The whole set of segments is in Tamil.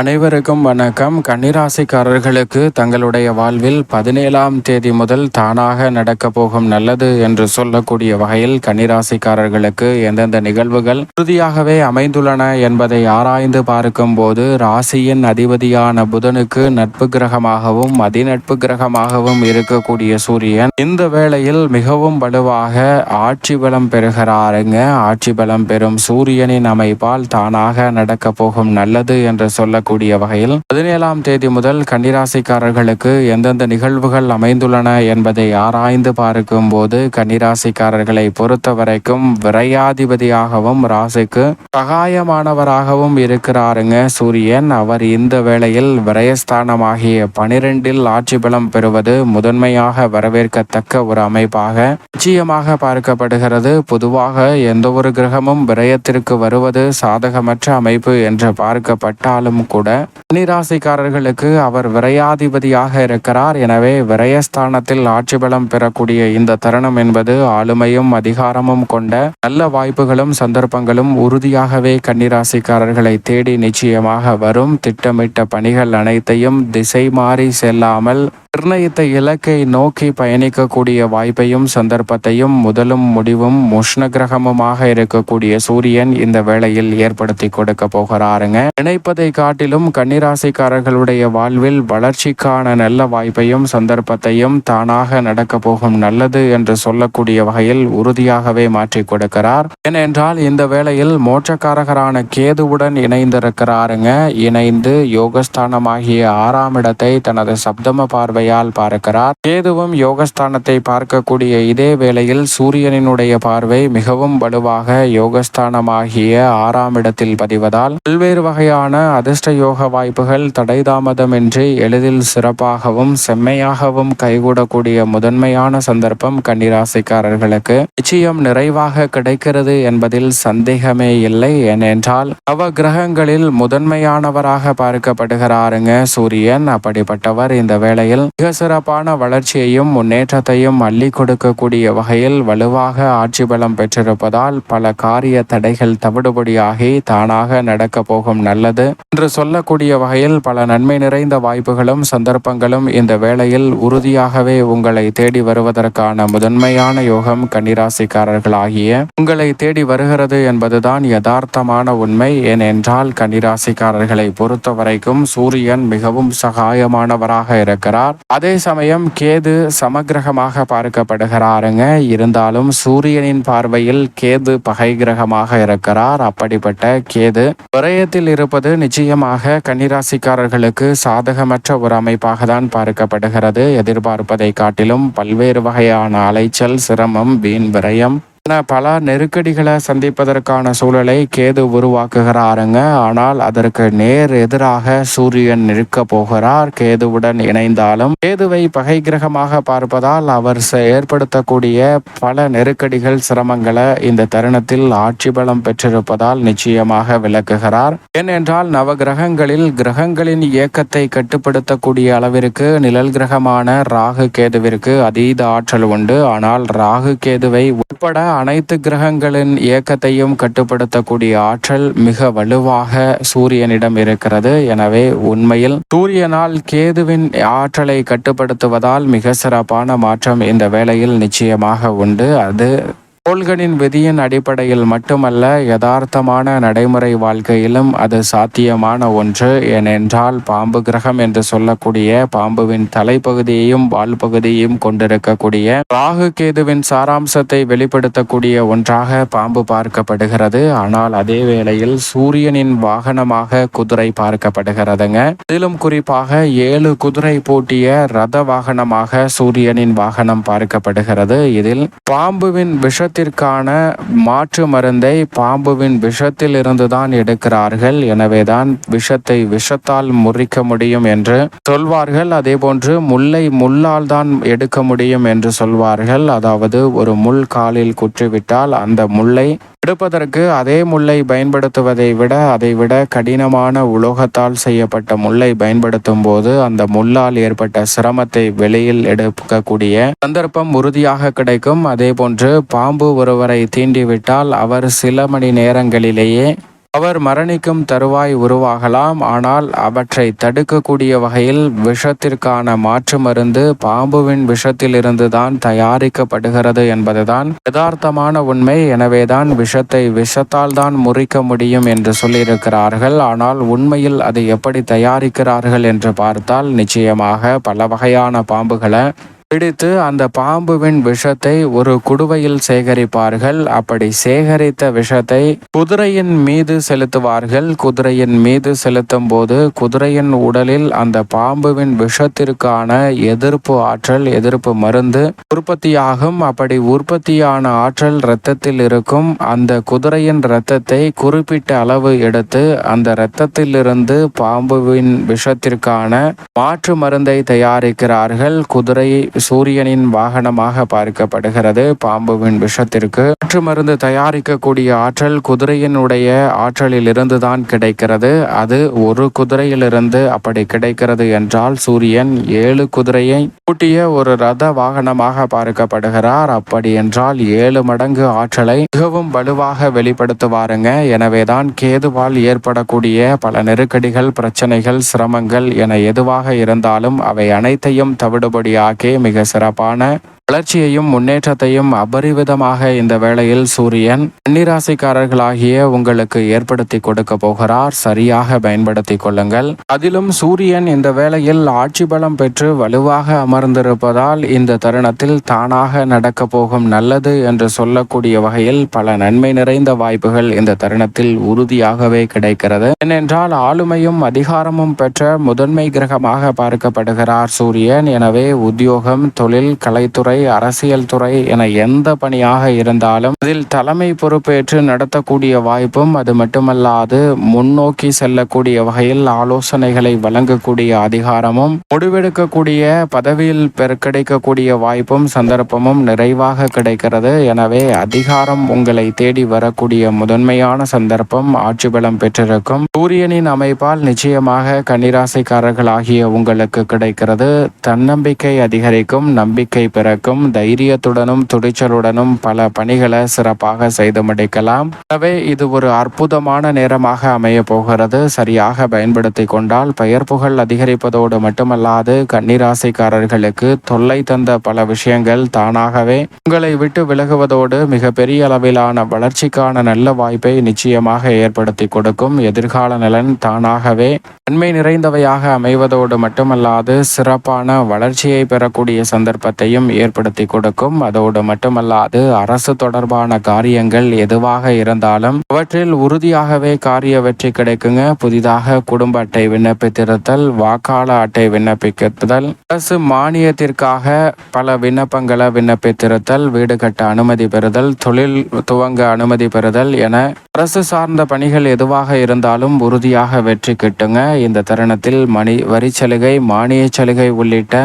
அனைவருக்கும் வணக்கம். கன்னிராசிக்காரர்களுக்கு தங்களுடைய வாழ்வில் பதினேழாம் தேதி முதல் தானாக நடக்க போகும் நல்லது என்று சொல்லக்கூடிய வகையில் கன்னிராசிக்காரர்களுக்கு எந்தெந்த நிகழ்வுகள் உறுதியாகவே அமைந்துள்ளன என்பதை ஆராய்ந்து பார்க்கும் போது ராசியின் அதிபதியான புதனுக்கு நட்பு கிரகமாகவும் அதிநட்பு கிரகமாகவும் இருக்கக்கூடிய சூரியன் இந்த வேளையில் மிகவும் வலுவாக ஆட்சி பலம் பெறுகிறாருங்க. ஆட்சி பலம் பெறும் சூரியனின் அமைப்பால் தானாக நடக்க போகும் நல்லது என்று சொல்ல கூடிய வகையில் பதினேழாம் தேதி முதல் கன்னிராசிக்காரர்களுக்கு எந்தெந்த நிகழ்வுகள் அமைந்துள்ளன என்பதை ஆராய்ந்து பார்க்கும் போது கன்னிராசிக்காரர்களை பொறுத்த வரைக்கும் விரையாதிபதியாகவும் ராசிக்கு சகாயமானவராகவும் இருக்கிறாருங்க. சூரியன் அவர் இந்த வேளையில் விரயஸ்தானமாகிய பனிரெண்டில் ஆட்சி பலம் பெறுவது முதன்மையாக வரவேற்கத்தக்க ஒரு அமைப்பாக நிச்சயமாக பார்க்கப்படுகிறது. பொதுவாக எந்த ஒரு கிரகமும் விரயத்திற்கு வருவது சாதகமற்ற அமைப்பு என்று பார்க்கப்பட்டாலும் கூட கூட கன்னிராசிக்காரர்களுக்கு அவர் விரையாதிபதியாக இருக்கிறார். எனவே விரயஸ்தானத்தில் ஆட்சி பலம் பெறக்கூடிய இந்த தருணம் என்பது ஆளுமையும் அதிகாரமும் கொண்ட நல்ல வாய்ப்புகளும் சந்தர்ப்பங்களும் உறுதியாகவே கன்னிராசிக்காரர்களை தேடி நிச்சயமாக வரும். திட்டமிட்ட பணிகள் அனைத்தையும் திசை மாறி செல்லாமல் நிர்ணயித்த இலக்கை நோக்கி பயணிக்கக்கூடிய வாய்ப்பையும் சந்தர்ப்பத்தையும் முதலும் முடிவும் உஷ்ண கிரகமுமாக இருக்கக்கூடிய சூரியன் இந்த வேளையில் ஏற்படுத்தி கொடுக்க போகிறாருங்க. நினைப்பதை காட்டிலும் கன்னிராசிக்காரர்களுடைய வாழ்வில் வளர்ச்சிக்கான நல்ல வாய்ப்பையும் சந்தர்ப்பத்தையும் தானாக நடக்க போகும் நல்லது என்று சொல்லக்கூடிய வகையில் உறுதியாகவே மாற்றி கொடுக்கிறார். ஏனென்றால் இந்த வேளையில் மோட்சக்காரகரான கேதுவுடன் இணைந்திருக்கிறாருங்க. இணைந்து யோகஸ்தானமாகிய ஆறாம் இடத்தை தனது சப்தம பார்வை பார்வையால் பார்க்கிறார். கேதுவும் யோகஸ்தானத்தை பார்க்கக்கூடிய இதே வேளையில் சூரியனினுடைய பார்வை மிகவும் வலுவாக யோகஸ்தானமாகிய ஆறாம் இடத்தில் பதிவதால் பல்வேறு வகையான அதிர்ஷ்ட யோக வாய்ப்புகள் தடை தாமதமின்றி எளிதில் சிறப்பாகவும் செம்மையாகவும் கைகூடக்கூடிய முதன்மையான சந்தர்ப்பம் கன்னிராசிக்காரர்களுக்கு. நிச்சயம் நிறைவாக கிடைக்கிறது என்பதில் சந்தேகமே இல்லை. ஏனென்றால் நவ கிரகங்களில் முதன்மையானவராக பார்க்கப்படுகிறாருங்க சூரியன். அப்படிப்பட்டவர் இந்த வேளையில் மிக சிறப்பான வளர்ச்சியையும் முன்னேற்றத்தையும் அள்ளி கொடுக்கக்கூடிய வகையில் வலுவாக ஆட்சி பலம் பெற்றிருப்பதால் பல காரிய தடைகள் தவிடுபடியாகி தானாக நடக்கப் போகும் நல்லது. என்று சொல்லக்கூடிய வகையில் பல நன்மை நிறைந்த வாய்ப்புகளும் சந்தர்ப்பங்களும் இந்த வேளையில் உறுதியாகவே உங்களை தேடி வருவதற்கான முதன்மையான யோகம் கன்னிராசிக்காரர்களாகிய உங்களை தேடி வருகிறது என்பதுதான் யதார்த்தமான உண்மை. ஏனென்றால் கன்னிராசிக்காரர்களை பொறுத்த வரைக்கும் சூரியன் மிகவும் சகாயமானவராக இருக்கிறார். அதே சமயம் கேது சமகிரகமாக பார்க்கப்படுகிறாருங்க. இருந்தாலும் சூரியனின் பார்வையில் கேது பகை கிரகமாக இருக்கிறார். அப்படிப்பட்ட கேது விரயத்தில் இருப்பது நிச்சயமாக கன்னிராசிக்காரர்களுக்கு சாதகமற்ற ஒரு அமைப்பாக தான் பார்க்கப்படுகிறது. எதிர்பார்ப்பதை காட்டிலும் பல்வேறு வகையான அலைச்சல் சிரமம் வீண் விரயம் பல நெருக்கடிகளை சந்திப்பதற்கான சூழலை கேது உருவாக்குகிறாருங்க. ஆனால் அதற்கு நேர் எதிராக சூரியன் நிற்க போகிறார். கேதுவுடன் இணைந்தாலும் கேதுவை பகை கிரகமாக பார்ப்பதால் அவர் ஏற்படுத்தக்கூடிய பல நெருக்கடிகள் சிரமங்களை இந்த தருணத்தில் ஆட்சி பலம் பெற்றிருப்பதால் நிச்சயமாக விளக்குகிறார். ஏனென்றால் நவ கிரகங்களில் கிரகங்களின் இயக்கத்தை கட்டுப்படுத்தக்கூடிய அளவிற்கு நிழல் கிரகமான ராகு கேதுவிற்கு அதீத ஆற்றல் உண்டு. ஆனால் ராகு கேதுவை உட்பட அனைத்து கிரகங்களின் இயக்கத்தையும் கட்டுப்படுத்தக்கூடிய ஆற்றல் மிக வலுவாக சூரியனிடம் இருக்கிறது. எனவே உண்மையில் சூரியனால் கேதுவின் ஆற்றலை கட்டுப்படுத்துவதால் மிக சிறப்பான மாற்றம் இந்த வேளையில் நிச்சயமாக உண்டு. அது கோள்களின் விதியின் அடிப்படையில் மட்டுமல்ல யதார்த்தமான நடைமுறை வாழ்க்கையிலும் அது சாத்தியமான ஒன்று. ஏனென்றால் பாம்பு கிரகம் என்று சொல்லக்கூடிய பாம்புவின் தலைப்பகுதியையும் வால் பகுதியையும் கொண்டிருக்கக்கூடிய ராகு கேதுவின் சாராம்சத்தை வெளிப்படுத்தக்கூடிய ஒன்றாக பாம்பு பார்க்கப்படுகிறது. ஆனால் அதே வேளையில் சூரியனின் வாகனமாக குதிரை பார்க்கப்படுகிறதுங்க. இதிலும் குறிப்பாக ஏழு குதிரை பூட்டிய ரத வாகனமாக சூரியனின் வாகனம் பார்க்கப்படுகிறது. இதில் பாம்புவின் விஷ விஷத்திற்கான மாற்று மருந்தை பாம்புவின் விஷத்தில் இருந்துதான் எடுக்கிறார்கள். எனவேதான் விஷத்தை விஷத்தால் முறிக்க முடியும் என்று சொல்வார்கள். அதே போன்று முல்லை முள்ளால் தான் எடுக்க முடியும் என்று சொல்வார்கள். அதாவது ஒரு முள் காலில் குற்றிவிட்டால் அந்த முல்லை எடுப்பதற்கு அதே முல்லை பயன்படுத்துவதை விட அதை விட கடினமான உலோகத்தால் செய்யப்பட்ட முல்லை பயன்படுத்தும் போது அந்த முள்ளால் ஏற்பட்ட சிரமத்தை வெளியில் எடுக்கக்கூடிய சந்தர்ப்பம் உறுதியாக கிடைக்கும். அதே போன்று பாம்பு ஒருவரை தீண்டிவிட்டால் அவர் சில மணி நேரங்களிலேயே அவர் மரணிக்கும் தருவாய் உருவாகலாம் ஆனால் அவற்றை தடுக்கக்கூடிய வகையில் விஷத்திற்கான மாற்று மருந்து பாம்புவின் விஷத்திலிருந்து தான் தயாரிக்கப்படுகிறது என்பதுதான் யதார்த்தமான உண்மை. எனவேதான் விஷத்தை விஷத்தால் தான் முறிக்க முடியும் என்று சொல்லியிருக்கிறார்கள். ஆனால் உண்மையில் அதை எப்படி தயாரிக்கிறார்கள் என்று பார்த்தால் நிச்சயமாக பல வகையான பாம்புகளை பிடித்து அந்த பாம்புவின் விஷத்தை ஒரு குடுவையில் சேகரிப்பார்கள். அப்படி சேகரித்த விஷத்தை குதிரையின் மீது செலுத்துவார்கள். குதிரையின் மீது செலுத்தும் போது குதிரையின் உடலில் அந்த பாம்புவின் விஷத்திற்கான எதிர்ப்பு ஆற்றல் எதிர்ப்பு மருந்து உற்பத்தியாகும். அப்படி உற்பத்தியான ஆற்றல் இரத்தத்தில் இருக்கும். அந்த குதிரையின் இரத்தத்தை குறிப்பிட்ட அளவு எடுத்து அந்த இரத்தத்திலிருந்து பாம்புவின் விஷத்திற்கான மாற்று மருந்தை தயாரிக்கிறார்கள். குதிரை சூரியனின் வாகனமாக பார்க்கப்படுகிறது. பாம்புவின் விஷத்திற்கு மாற்று மருந்து தயாரிக்கக்கூடிய ஆற்றல் குதிரையினுடைய ஆற்றலில் இருந்துதான் கிடைக்கிறது. அது ஒரு குதிரையிலிருந்து அப்படி கிடைக்கிறது என்றால் சூரியன் ஏழு குதிரையை கூட்டிய ஒரு ரத வாகனமாக பார்க்கப்படுகிறார். அப்படி என்றால் ஏழு மடங்கு ஆற்றலை மிகவும் வலுவாக வெளிப்படுத்துவாருங்க. எனவேதான் கேதுவால் ஏற்படக்கூடிய பல நெருக்கடிகள் பிரச்சனைகள் சிரமங்கள் என எதுவாக இருந்தாலும் அவை அனைத்தையும் தவிடுபடியாக்கி மிக சிறப்பான வளர்ச்சியையும் முன்னேற்றத்தையும் அபரிவிதமாக இந்த வேளையில் சூரியன் கன்னிராசிக்காரர்களாகிய உங்களுக்கு ஏற்படுத்தி கொடுக்க போகிறார். சரியாக பயன்படுத்தி கொள்ளுங்கள். அதிலும் சூரியன் இந்த வேளையில் ஆட்சி பலம் பெற்று வலுவாக அமர்ந்திருப்பதால் இந்த தருணத்தில் தானாக நடக்க போகும் நல்லது என்று சொல்லக்கூடிய வகையில் பல நன்மை நிறைந்த வாய்ப்புகள் இந்த தருணத்தில் உறுதியாகவே கிடைக்கிறது. ஏனென்றால் ஆளுமையும் அதிகாரமும் பெற்ற முதன்மை கிரகமாக பார்க்கப்படுகிறார் சூரியன். எனவே உத்தியோகம் தொழில் கலைத்துறை அரசியல் துறை என எந்த பணியாக இருந்தாலும் அதில் தலைமை பொறுப்பேற்று நடத்தக்கூடிய வாய்ப்பும் அது மட்டுமல்லாது முன்னோக்கி செல்லக்கூடிய வகையில் ஆலோசனைகளை வழங்கக்கூடிய அதிகாரமும் முடிவெடுக்கக்கூடிய பதவியில் கிடைக்கக்கூடிய வாய்ப்பும் சந்தர்ப்பமும் நிறைவாக கிடைக்கிறது. எனவே அதிகாரம் உங்களை தேடி வரக்கூடிய முதன்மையான சந்தர்ப்பம் ஆட்சி பலம் பெற்றிருக்கும். சூரியனின் அமைப்பால் நிச்சயமாக கன்னிராசிக்காரர்கள் ஆகிய உங்களுக்கு கிடைக்கிறது. தன்னம்பிக்கை அதிகரிக்கும் நம்பிக்கை பிறக்கும். வரைக்கும் தைரியத்துடனும் துடிச்சலுடனும் பல பணிகளை சிறப்பாக செய்து முடிக்கலாம். எனவே இது ஒரு அற்புதமான நேரமாக அமைய போகிறது. சரியாக பயன்படுத்தி கொண்டால் பெயர் புகழ் அதிகரிப்பதோடு மட்டுமல்லாது கன்னிராசிக்காரர்களுக்கு தொல்லை தந்த பல விஷயங்கள் தானாகவே உங்களை விட்டு விலகுவதோடு மிகப்பெரிய அளவிலான வளர்ச்சிக்கான நல்ல வாய்ப்பை நிச்சயமாக ஏற்படுத்தி கொடுக்கும். எதிர்கால நலன் தானாகவே நன்மை நிறைந்தவையாக அமைவதோடு மட்டுமல்லாது சிறப்பான வளர்ச்சியை பெறக்கூடிய சந்தர்ப்பத்தையும் ஏற்ப ஏற்படுத்தி கொடுக்கும். அதோடு மட்டுமல்லாது அரசு தொடர்பான காரியங்கள் எதுவாக இருந்தாலும் அவற்றில் உறுதியாகவே காரிய வெற்றி கிடைக்குங்க. புதிதாக குடும்ப அட்டை விண்ணப்பித்திருத்தல் வாக்காள அட்டை விண்ணப்பித்திருத்தல் அரசு மானியத்திற்காக பல விண்ணப்பங்களை விண்ணப்பித்திருத்தல் வீடு கட்ட அனுமதி பெறுதல் தொழில் துவங்க அனுமதி பெறுதல் என அரசு சார்ந்த பணிகள் எதுவாக இருந்தாலும் உறுதியாக வெற்றி கிட்டுங்க. இந்த தருணத்தில் மணி வரிச்சலுகை மானிய சலுகை உள்ளிட்ட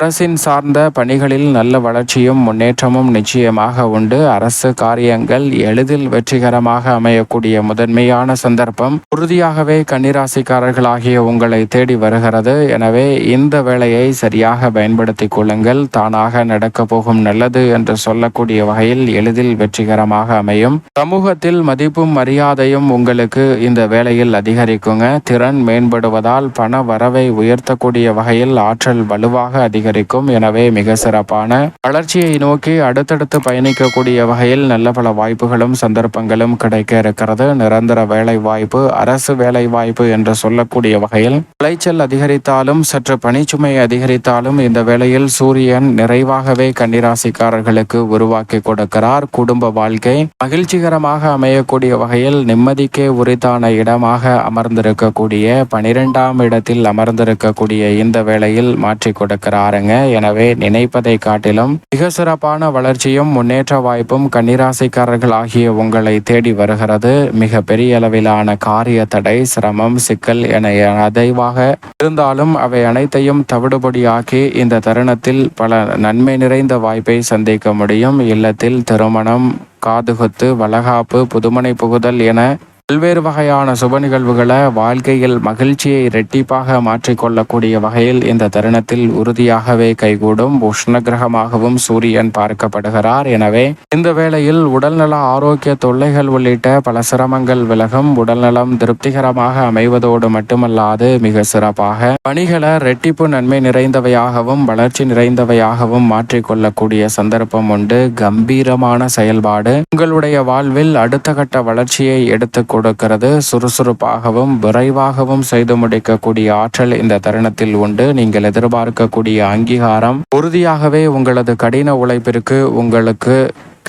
அரசின் சார்ந்த பணிகளில் நல்ல வளர்ச்சியும் முன்னேற்றமும் நிச்சயமாக உண்டு. அரசு காரியங்கள் எளிதில் வெற்றிகரமாக அமையக்கூடிய முதன்மையான சந்தர்ப்பம். உறுதியாகவே கன்னிராசிக்காரர்களாகிய உங்களை தேடி வருகிறது. எனவே இந்த வேலையை சரியாக பயன்படுத்தி கொள்ளுங்கள். தானாக நடக்கப் போகும் நல்லது என்று சொல்லக்கூடிய வகையில் எளிதில் வெற்றிகரமாக அமையும். சமூகத்தில் மதிப்பும் மரியாதையும் உங்களுக்கு இந்த வேலையில் அதிகரிக்குங்க. திறன் மேம்படுவதால் பண வரவை உயர்த்தக்கூடிய வகையில் ஆற்றல் வலுவாக அதிகரிக்கும். அதிகரிக்கும் எனவே மிக சிறப்பான வளர்ச்சியை நோக்கி அடுத்தடுத்து பயணிக்கக்கூடிய வகையில் நல்ல பல வாய்ப்புகளும் சந்தர்ப்பங்களும் கிடைக்க இருக்கிறது. நிரந்தர வேலை வாய்ப்பு அரசு வேலை வாய்ப்பு என்று சொல்லக்கூடிய வகையில் விளைச்சல் அதிகரித்தாலும் சற்று பணிச்சுமை அதிகரித்தாலும் இந்த வேளையில் சூரியன் நிறைவாகவே கன்னிராசிக்காரர்களுக்கு உருவாக்கி கொடுக்கிறார். குடும்ப வாழ்க்கை மகிழ்ச்சிகரமாக அமையக்கூடிய வகையில் நிம்மதிக்கே உரித்தான இடமாக அமர்ந்திருக்கக்கூடிய பனிரெண்டாம் இடத்தில் அமர்ந்திருக்கக்கூடிய இந்த வேளையில் மாற்றி கொடுக்கிறார். பாருங்க எனவே நினைப்பதை காட்டிலும் மிக சிறப்பான வளர்ச்சியும் முன்னேற்ற வாய்ப்பும் கன்னிராசிக்காரர்கள் ஆகிய உங்களை தேடி வருகிறது. மிக பெரிய அளவிலான காரிய தடை சிரமம் சிக்கல் என அதைவாக இருந்தாலும் அவை அனைத்தையும் தவிடுபடியாக்கி இந்த தருணத்தில் பல நன்மை நிறைந்த வாய்ப்பை சந்திக்க முடியும். இல்லத்தில் திருமணம் காதுகுத்து வளகாப்பு புதுமனை புகுதல் என பல்வேறு வகையான சுப நிகழ்வுகளை வாழ்க்கையில் மகிழ்ச்சியை இரட்டிப்பாக மாற்றிக்கொள்ளக்கூடிய வகையில் இந்த தருணத்தில் உறுதியாகவே கைகூடும் உஷ்ண கிரகமாகவும் சூரியன் பார்க்கப்படுகிறார். எனவே இந்த வேளையில் உடல்நல ஆரோக்கிய தொல்லைகள் உள்ளிட்ட பல சிரமங்கள் விலகும். உடல்நலம் திருப்திகரமாக அமைவதோடு மட்டுமல்லாது மிக சிறப்பாக பணிகளை ரெட்டிப்பு நன்மை நிறைந்தவையாகவும் வளர்ச்சி நிறைந்தவையாகவும் மாற்றிக்கொள்ளக்கூடிய சந்தர்ப்பம் உண்டு. கம்பீரமான செயல்பாடு. உங்களுடைய வாழ்வில் அடுத்த கட்ட வளர்ச்சியை எடுத்துக்கொள்ள கொடுக்கிறது. சுறுசுறுப்பாகவும் விரைவாகவும் செய்து முடிக்கக்கூடிய ஆற்றல் இந்த தருணத்தில் உண்டு. நீங்கள் எதிர்பார்க்கக்கூடிய அங்கீகாரம். உறுதியாகவே உங்களது கடின உழைப்பிற்கு உங்களுக்கு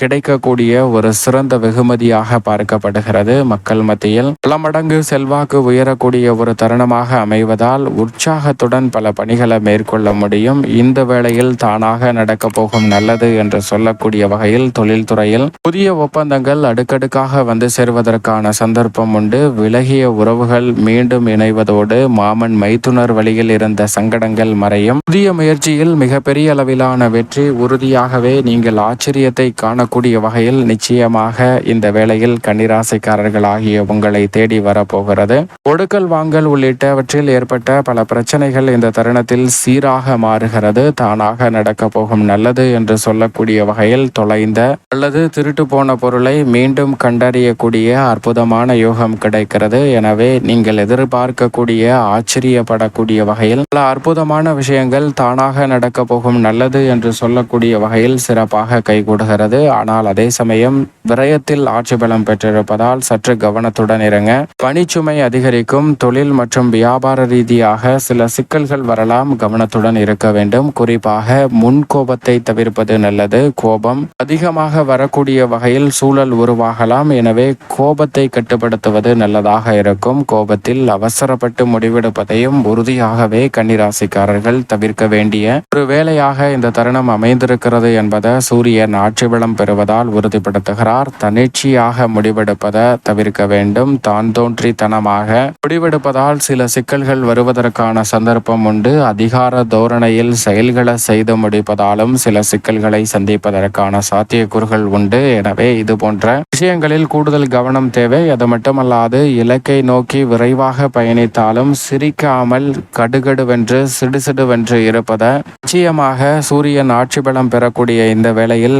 கிடைக்கக்கூடிய ஒரு சிறந்த வெகுமதியாக பார்க்கப்படுகிறது மக்கள் மத்தியில். பல மடங்கு செல்வாக்கு உயரக்கூடிய ஒரு தருணமாக அமைவதால் உற்சாகத்துடன் பல பணிகளை மேற்கொள்ள முடியும். இந்த வேளையில் தானாக நடக்க போகும் நல்லது என்று சொல்லக்கூடிய வகையில் தொழில்துறையில் புதிய ஒப்பந்தங்கள் அடுக்கடுக்காக வந்து சேர்வதற்கான சந்தர்ப்பம் உண்டு. விலகிய உறவுகள் மீண்டும் இணைவதோடு மாமன் மைத்துனர் வழியில் இருந்த சங்கடங்கள் மறையும். புதிய முயற்சியில் மிகப்பெரிய அளவிலான வெற்றி உறுதியாகவே நீங்கள் ஆச்சரியத்தை காண காணக்கூடிய வகையில் நிச்சயமாக இந்த வேளையில் கன்னிராசிக்காரர்கள் ஆகிய உங்களை தேடி வரப்போகிறது. ஒடுக்கல் வாங்கல் உள்ளிட்டவற்றில் ஏற்பட்ட பல பிரச்சனைகள் இந்த தருணத்தில் சீராக மாறுகிறது. தானாக நடக்க போகும் நல்லது என்று சொல்லக்கூடிய வகையில் தொலைந்த அல்லது திருட்டு போன பொருளை மீண்டும் கண்டறியக்கூடிய அற்புதமான யோகம் கிடைக்கிறது. எனவே நீங்கள் எதிர்பார்க்கக்கூடிய ஆச்சரியப்படக்கூடிய வகையில் பல அற்புதமான விஷயங்கள் தானாக நடக்க போகும் நல்லது என்று சொல்லக்கூடிய வகையில் சிறப்பாக கைகூடுகிறது. ஆனால் அதே சமயம் விரயத்தில் ஆட்சி பலம் பெற்றிருப்பதால் சற்று கவனத்துடன் இறங்க. பணிச்சுமை அதிகரிக்கும் தொழில் மற்றும் வியாபார ரீதியாக சில சிக்கல்கள் வரலாம். கவனத்துடன் இருக்க வேண்டும். குறிப்பாக முன் கோபத்தை தவிர்ப்பது நல்லது. கோபம் அதிகமாக வரக்கூடிய வகையில் சூழல் உருவாகலாம். எனவே கோபத்தை கட்டுப்படுத்துவது நல்லதாக இருக்கும். கோபத்தில் அவசரப்பட்டு முடிவெடுப்பதையும் உறுதியாகவே கன்னிராசிக்காரர்கள் தவிர்க்க வேண்டிய ஒரு வேலையாக இந்த தருணம் அமைந்திருக்கிறது என்பதை சூரியன் ஆட்சி பலம் பெறுவதால் உறுதிப்படுத்துகிறார். தன்னிச்சையாக முடிவெடுப்பதை தவிர்க்க வேண்டும். தான் தோன்றித்தனமாக முடிவெடுப்பதால் சில சிக்கல்கள் வருவதற்கான சந்தர்ப்பம் உண்டு. அதிகார தோரணையில் செயல்களை செய்து முடிப்பதாலும் சில சிக்கல்களை சந்திப்பதற்கான சாத்தியக்கூறுகள் உண்டு. எனவே இது போன்ற விஷயங்களில் கூடுதல் கவனம் தேவை. அது மட்டுமல்லாது இலக்கை நோக்கி விரைவாக பயணித்தாலும் சிரிக்காமல் கடுகடுவென்று சிடுசிடுவென்று இருப்பதை நிச்சயமாக சூரியன் ஆட்சி பலம் பெறக்கூடிய இந்த வேளையில்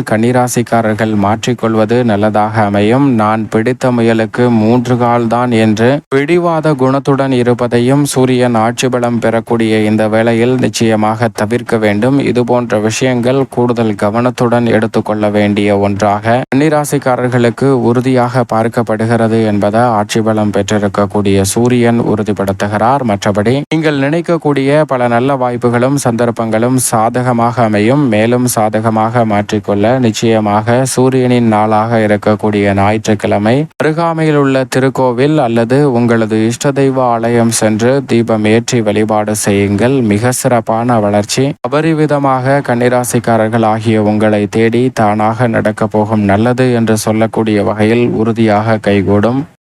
கன்னிராசிக்காரர்கள் மாற்றிக்கொள்வது நல்லதாக அமையும். நான் பிடித்த முயலுக்கு மூன்று கால் தான் என்று பிடிவாத குணத்துடன் இருப்பதையும் சூரியன் ஆட்சி பலம் பெறக்கூடிய இந்த வேளையில் நிச்சயமாக தவிர்க்க வேண்டும். இது போன்ற விஷயங்கள் கூடுதல் கவனத்துடன் எடுத்துக்கொள்ள வேண்டிய ஒன்றாக கன்னிராசிக்காரர்களுக்கு உறுதியாக பார்க்கப்படுகிறது என்பதை ஆட்சி பலம் பெற்றிருக்கக்கூடிய சூரியன் உறுதிப்படுத்துகிறார். மற்றபடி நீங்கள் நினைக்கக்கூடிய பல நல்ல வாய்ப்புகளும் சந்தர்ப்பங்களும் சாதகமாக அமையும். மேலும் சாதகமாக மாற்றிக்கொள்ள நிச்சயமாக சூரியனின் நாளாக இருக்கக்கூடிய ஞாயிற்றுக்கிழமை அருகாமையில் உள்ள திருக்கோவில் அல்லது உங்களது இஷ்ட தெய்வ ஆலயம் சென்று தீபம் ஏற்றி வழிபாடு செய்யுங்கள். மிக சிறப்பான வளர்ச்சி. அபரிவிதமாக கன்னிராசிக்காரர்கள் ஆகிய உங்களை தேடி தானாக நடக்க போகும் நல்லது என்று சொல்லக்கூடிய வகையில் உறுதியாக கைகூடும்.